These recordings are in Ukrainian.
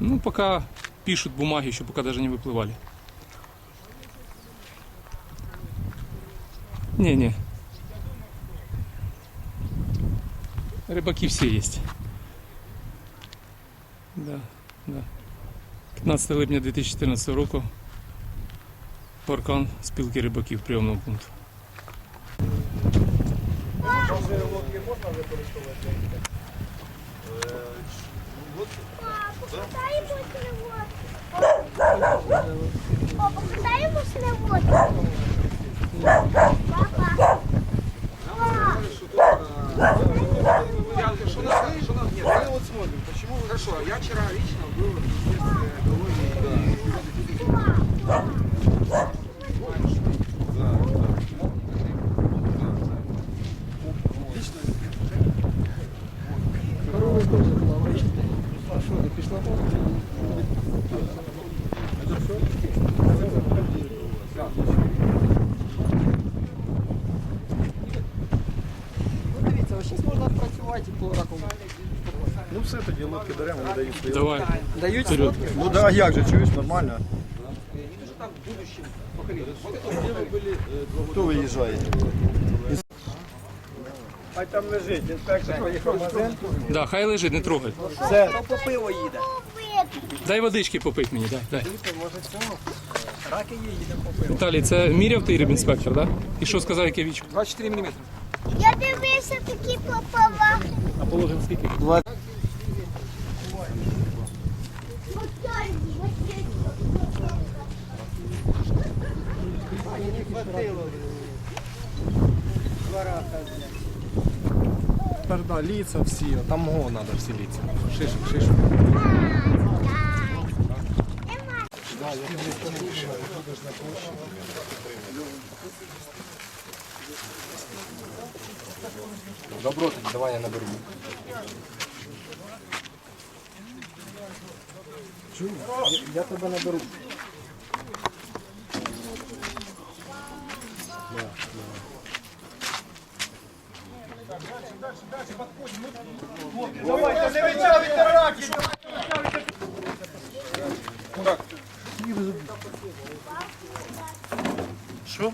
Ну, пока пишут бумаги, еще пока даже не выплывали. Не-не. Рыбаки все есть. Да, да. 15 липня 2014 року. Паркан спілки рибаків прийомного пункту. Покатаємось на воду. О, покатаємось на воду. Давай. Дають Вперед. Ну да, як же, чуєш, нормально. Хто виїжджає? Хай там лежить, інспектор поїхав в магазин. Да, хай лежить, не трогай. Все, по пиво їде? Дай водички попити мені, дай, дай. Раки є, їдемо по пиво. Віталій, це міряв ти рибінспектор, да? І що сказав, яке вічко? 24 мм. Я дивився такі попала. А положив скільки? Тепер да, ліца всі, там го треба всі ліца. Шишок, шишок. Добро давай я наберу. Чую, я тебе наберу. Що?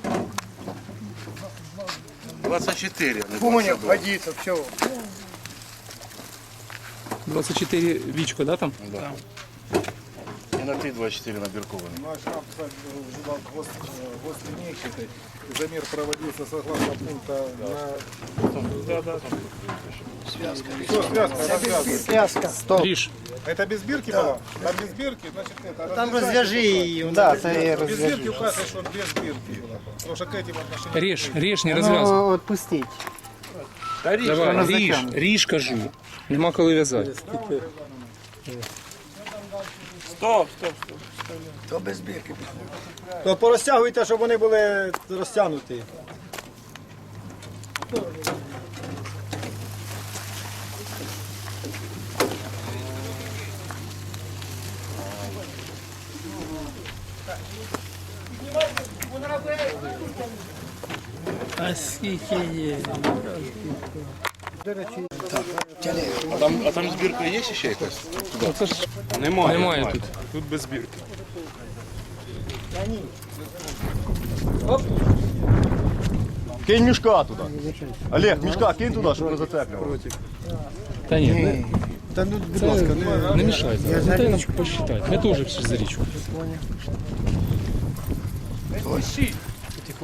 24, а не Понял, 22. годится, все. 24 вічко, да, там? Да. І на ти 24 набіркований. Наш штаб вживал гос, гослинейщик. Замер проводился согласно пункта на... Да, да. Связка. Все, связка, это связка. Связка. Стоп. Ріж. Это без бирки была? Там без бирки, значит это... Там развязать розв'яжи было. її. Да, це я Без бирки указывает, что без бирки было. Потому что к этим отношениям... Ріж, ріж, не розв'язуй. Ну, отпустіть. Давай, ріж, ріж, кажу. Нема коли в'язати. То без бірки. То порозтягуйте, щоб вони були розтягнуті. А там, а там збірка є ще якась? Ну, це ж немає, немає тут. Тут без бірки. Кинь мішка туди. Олег, мішка кинь туди, щоб не зацеплював. Та ні, не, Та ну, будь ласка, не... не мішай. Дай нам посчитати. Ми теж всі за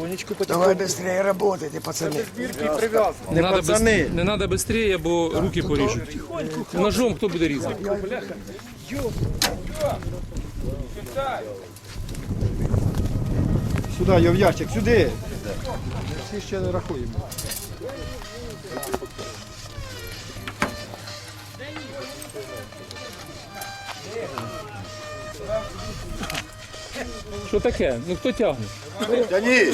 річку. Давай быстрее работайте, пацаны. Бірки прив'язані. Не надо, без, не надо швидше, бо руки поріжуть. Ножом хто буде різати? Сюди, я в ящик, сюди. Всі ще не рахуємо. Що таке? Ну хто тягне? Тяні!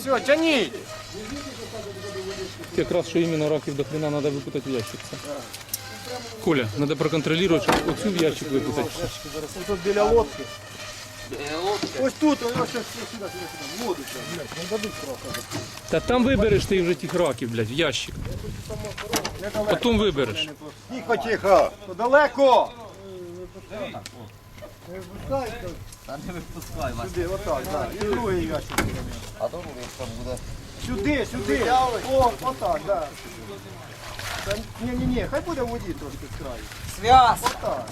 Все, тяніть! Якраз що іменно раків до хрена треба випутати в ящик. Це. Коля, треба проконтролювати, щоб оцю в ящик випутати. Тут біля лодки. Ось тут, ось ось сюди, сюди, сюди. Воду блядь, не дадуть трохи. Та там вибереш ти вже тих раків, блядь, в ящик. Потім вибереш. Тихо, тихо! Далеко! Сюди, отак, так. І другий ящик. А то буде. Сюди, сюди. О, отак, так. Ні, ні, ні, хай буде в воді трошки з краю. Связь! Отак.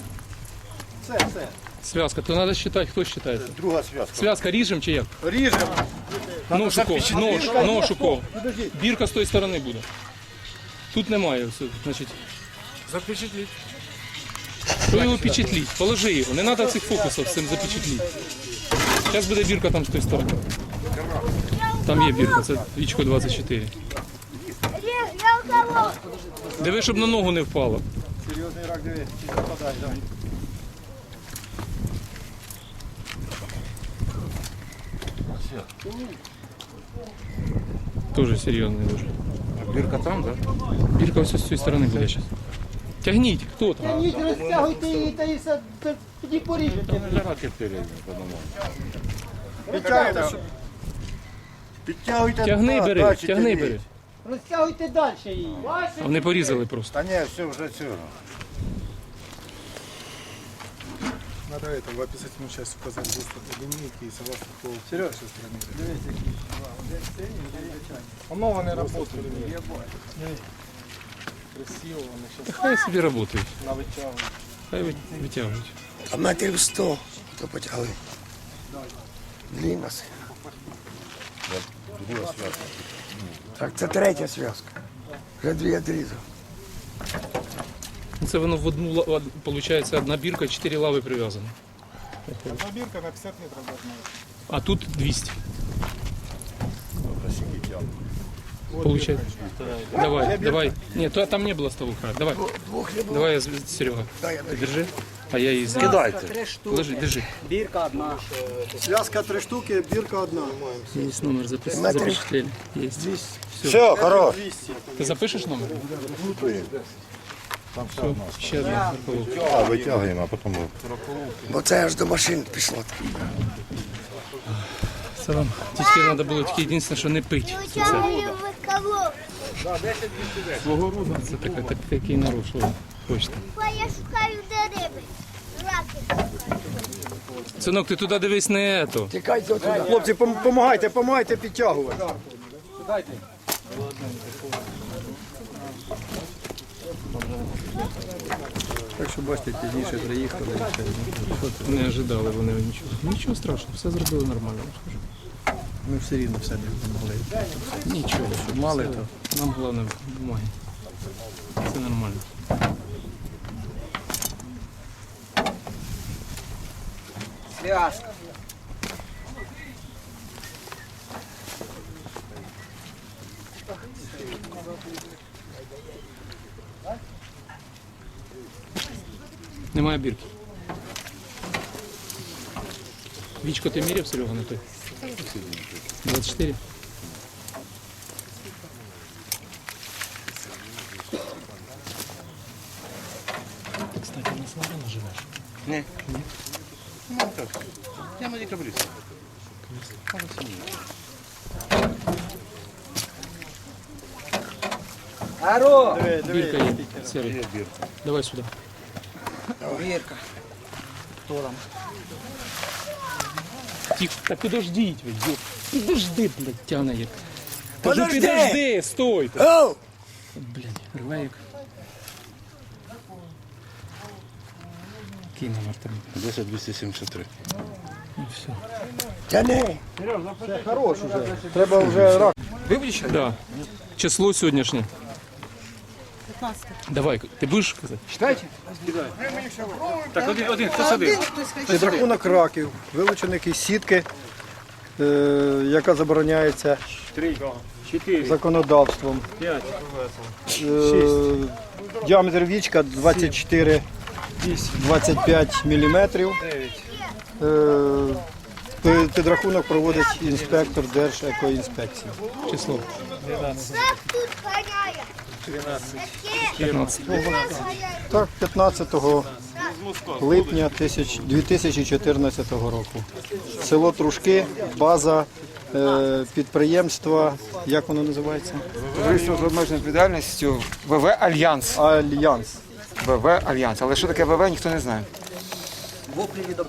Все, все. Связка, то треба считати, хто считає. Друга зв'язка. Связка ріжем чи як? Ріжемо. Ношуков, нож, ношуков. Бірка з тої сторони буде. Тут немає. Все, значить. Запечатлеть. Що його печатліть? Положи його. Не треба цих фокусів з цим запечатліть. Зараз буде бірка там з тої сторони. Там є бірка, це вічко 24. Ре- Я у кого? Диви, щоб на ногу не впало. Серйозний рак, диви, чи западай, давай. Дуже серйозний дуже. Бирка там, да? Бірка ось з цієї сторони буде зараз. Тягніть, хто там? Тягніть, розтягуйте її та і все, та тоді поріжете. Лежать передні по одному. Підтягуйте, щоб Підтягуйте. Тягни, туди, бери, далі тягни, тягніть. бери. Розтягуйте далі її. А вони порізали просто. Та ні, все, вже цього. Надо это, в описательную часть указать выставку линейки и согласно какого Сереж, страны. Оно вони работали. Красиво, вони сейчас хай собі працюють. навитягують. Хай ви- витягують. А метрів сто, то потягли. Длинна сильно. Так, це третя зв'язка. Вже дві відрізав. Це воно в одну ла- виходить, одна бірка, чотири лави прив'язано. Одна бірка на 50 метрів должна. А тут 200. Получается. Давай, давай. Нет, то- там не было с того края. Давай. Двох не було. Давай, я з- Серега. Дай я Ты держи, а я її з'їм. Кидайте. Три штуки. Держи, держи. Бірка одна. Зв'язка три штуки, бірка одна. Есть номер запис... Метрів. запечатлели. Есть. Все, хорош. 200. Ты запишешь номер? Все, ще одна. рукавовка. А, витягуємо, а потім... Бо це аж до машин пішло. Це вам тільки треба було тільки єдине, що не пить. Я утягую в кого? Це таке, так, такий хочете. Бо я шукаю де риби. Раки. Синок, ти туди дивись не ето. Тікайте отуди. Хлопці, пом- помагайте, помагайте підтягувати. Так що бачите, пізніше приїхали. Не ожидали вони нічого. Нічого страшного, все зробили нормально. я скажу. Ми все рівно все не могли. Нічого, що мали, то нам головне бумаги. Це нормально. Связь. Немає бірки. Вічко ти міряв, Серега, на той? 24? Ти, кстати, на Славяна живеш? Я на декабристі. Аро! Бірка є. Серий. Давай сюди. Бірка. Тихо, так підождіть ви. Підожди, блядь, тяне як. Кажу, Подожди! підожди, стой. Оу! Блядь, рве як. Який номер там? 10 273. Ну все. Тяни! Хорош уже. Треба вже рак. Да. Число сьогоднішнє. 15. Давай, ти будеш казати? Читайте. Так, один, один, хто садив? Підрахунок раків, вилучених із сітки, е, яка забороняється законодавством. Е, діаметр вічка 24 25 мм. Е, пи- підрахунок проводить інспектор Держекоінспекції. Число. Так тут ганяє. 15. Так, 15 липня 2014 року. Село Трушки, база е, підприємства, як воно називається? Товариство з обмеженою відповідальністю ВВ Альянс. Альянс. ВВ Альянс. Але що таке ВВ, ніхто не знає. Воплі від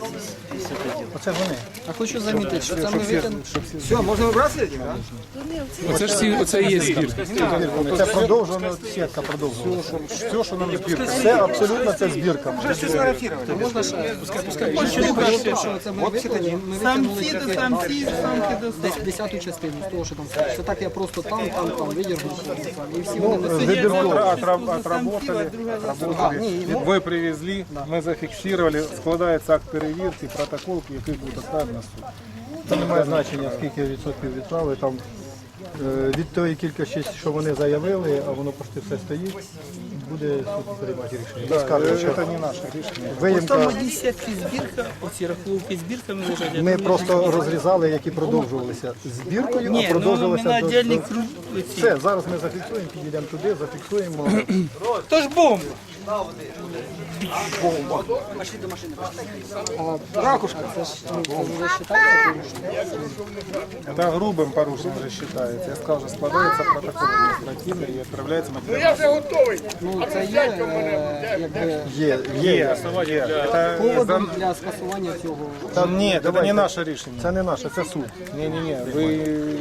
оплясу. Оце вони. А хочу замітити, що це ми витягнули. Все, можно выбрасывать их, да? Оце ж ці, оце і є збір. Це продовжена сітка продовжена. Все, що нам збірка. Все абсолютно це збірка. Уже все сфотографировали. Можна ще пускай, пускай. Витягнули, ми витягнули таке, десь десяту частину з того, що там. Це так я просто там, там, там видіргнув. І всі вони несуть. Вибірку отработали, отработали. Відбой привезли, ми зафіксували, складається акт перевірки, протокол, який буде відправлений на суд. Це не має значення, скільки відсотків відправили. Там е, від тої кількості, що вони заявили, а воно почти все стоїть, буде суд приймати рішення. Скажуть, це не наше рішення. Виїмка, сітки збірка, оці рахунки збірками лежать. ми просто розрізали, які продовжувалися збіркою, а Ні, ну ми продовжувалися на до- кру... Все, зараз ми зафіксуємо, підійдемо туди, зафіксуємо. То ж бомба. Ракушка, це ж ну, це вже. Это грубым считается. Я сказал, что складывается протокол административный и отправляется материал. Ну, це є, е, якби, Є, є, є. Это, поводом для скасування цього. Там, нет, это не наше рішення. Це не наше, це суд. Ні, ні, ні. Ви,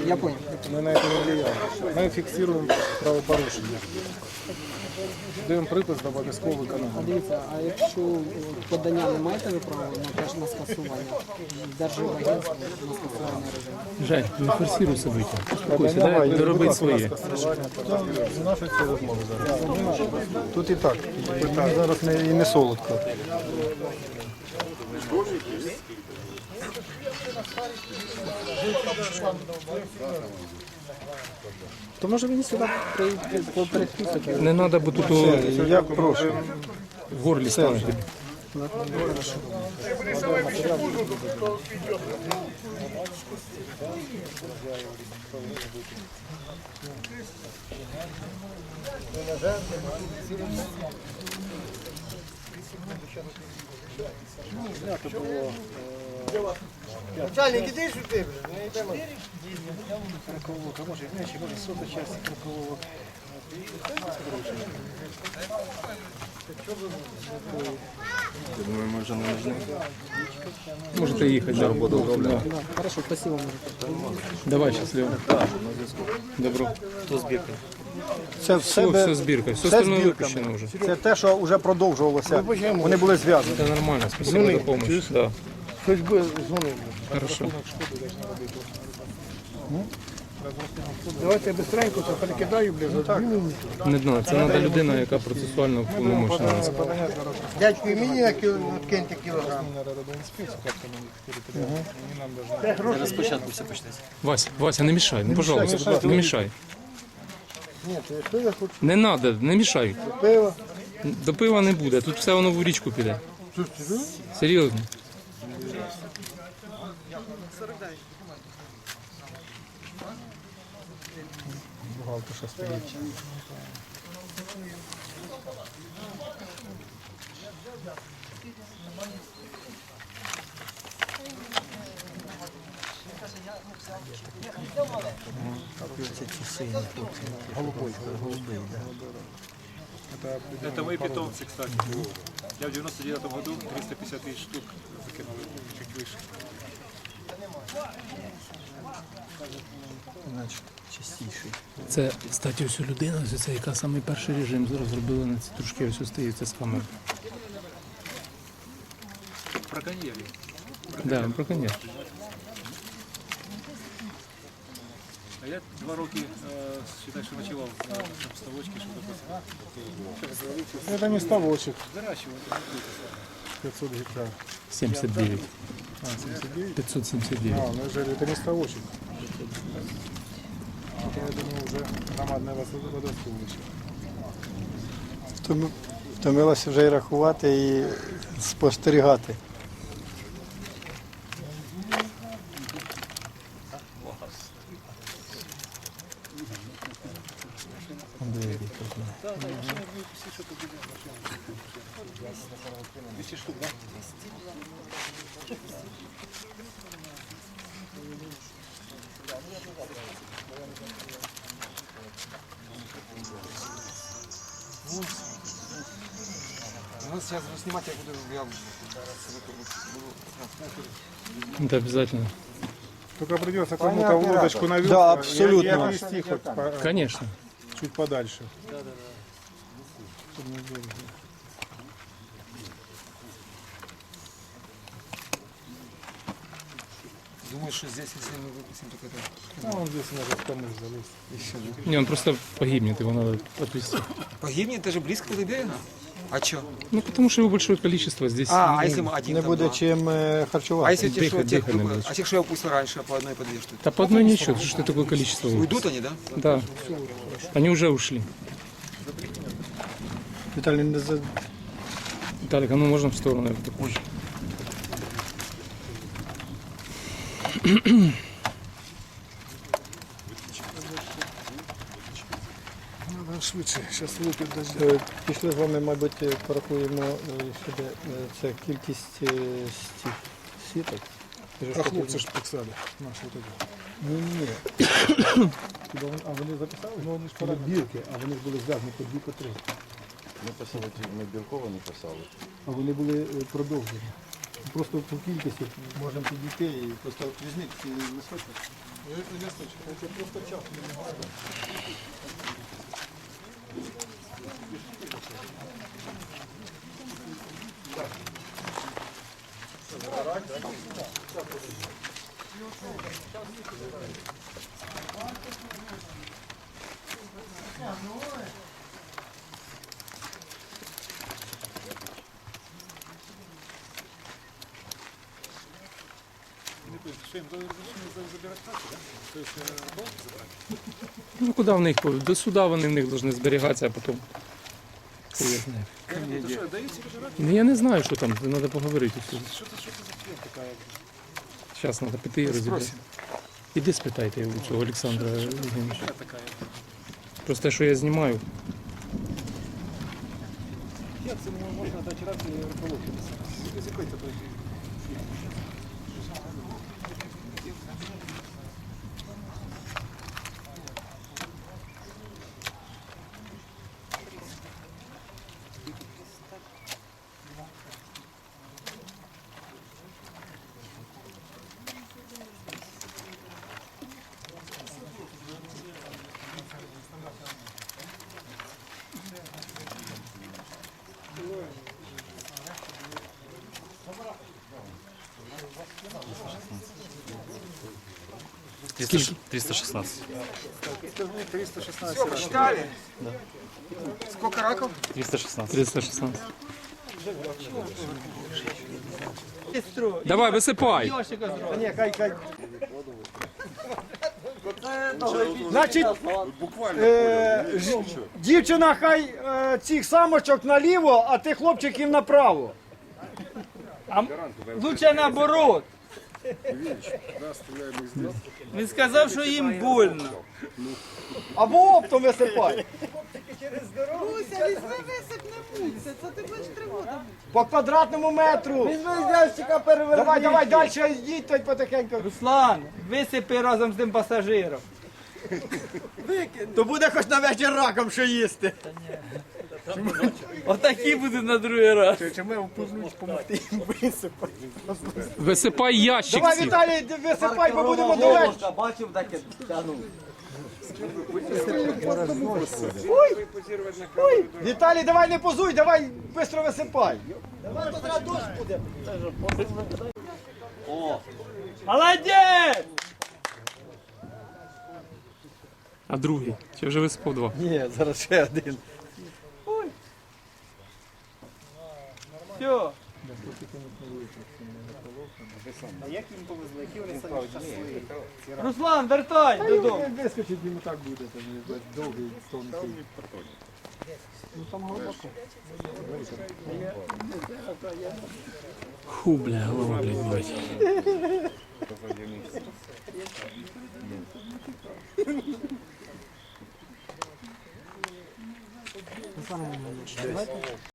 Я понял. ми на це не влияємо. Ми фіксуємо правопорушення. Даємо припис до обов'язкового виконання. Дивіться, а якщо е, подання не маєте ви права на теж на скасування, Держвагентство на скасування режиму. Жень, не форсируй себе. Успокойся, дай доробити своє. Наші ці розмови зараз. Тут і так. Зараз не, і не солодко. То може мені сюди переписати? Не треба, бо тут Я прошу. в горлі стане тобі. Начальник, іди сюди, не йдемо. Думаю, мы уже не нужны. Можете їхати за роботу. Да. Хорошо, спасибо, може. Давай, щасливо. Добро. Це в Все, себе все збірка, все Все остальное збірками. випущено вже. Це те, що вже продовжувалося. Вони були зв'язані. Це нормально, спасибо за допомогу. Да. Хоч би дзвонив. Хорошо. Давайте я быстренько це перекидаю, блядь, за дві минути. Не знаю, це треба людина, яка процесуально вповномочена. Дядько, і мені як киньте кілограм. Зараз спочатку все почнеться. Вася, Вася, не мішай, ну, пожалуйста, не мішай. Ні, що я хочу Не треба, не мішай. пиво. До пива не буде, тут все воно в річку піде. Серйозно. Это мои питомцы, кстати. Я в 99 году 350 тысяч штук закинул, чуть выше. Це, кстати, ось людина, ось це яка самий перший режим розробила на ці трошки ось стоїть, це з камери. Браконьеры. Да, браконьєр. А я два роки, э, считай, что ночевал э, там, в ставочке, что-то Це не ставочок. выращивал. 500 гектар. 79. А, 79? 579. А, ну уже это не ставочек. Это, я думаю, уже громадная водо- водосховище. Втомилося вже і рахувати, і спостерігати. да? Это обязательно. Только придется кому-то в лодочку навел. Да, абсолютно. И, и, и, и, и, и, и, и, Конечно чуть подальше. думаю, что здесь, если мы выпустим, только это... А он здесь может камыш залезть. Не, он просто погибнет, его надо отвезти. Погибнет, это же близко до берега. А что? Ну, потому что его большое количество здесь. А, ну, а если мы один Не там, буде два? чим е, А харчувати. если те, что, Дыхать- тех, дыхать не люб- будет. а тех, что я упустил раньше, по одной, по две штуки? Да по одной ничего, что такое количество. Уйдут они, да? Да. Они уже ушли. Віталій, не за... Виталик, а ну можно в сторону? я вот такой. Швидше, зараз випить дождя. Е, Пішли з вами, мабуть, е, порахуємо е, сюди. Це кількість стів, сіток. А хлопці ж писали наші эти. Ні, ні. Хіба вони- А вони записали? Ну, вони ж бірки, а вони ж були зв'язані по дві, по три. Ми писали, ми білково не писали. А вони були е, продовжені. Просто по кількості можемо підійти і просто візьміть ці листочки. Yeah, no way. Ну куди в них? До суда вони в них повинні зберігатися, а потім. Хуй я знаю. Ну я не знаю, що там, треба поговорити. Зараз треба піти і розібрати. Іди спитайте у цього Олександра Євгеновича. Просто те, що я знімаю. Як це можна дати раді риболовлю? З якої це Скільки? 316. Все, посчитали? Да. Сколько раков? 316. 316. Давай, висипай. Значить, е, ж- дівчина хай е, цих самочок наліво, а ти хлопчиків направо. Лучше наоборот. Він сказав, що їм больно. Або оптом висипай. Руся, візьми висип не муться, це ти будеш три роки. По квадратному метру. Візьми з ящика переверни. Давай, давай, далі йдіть той потихеньку. Руслан, висипи разом з тим пасажиром. То буде хоч на вечір раком що їсти. Отакі будуть на другий раз. Чи ми впевнені допомогти їм висипати? Висипай ящик. Давай. Віталій, висипай, бо будемо до вечора. Бачив, так тягнув. Віталій, давай не позуй, давай швидко висипай. Давай, то зараз дощ буде. Молодець! А другий? Чи вже висипав два? Ні, зараз ще один. Все. Руслан, вертай додому. Вискочить йому так буде, там довгий тонкий. Ну там глибоко. Ху, бля, голова, блядь, болить.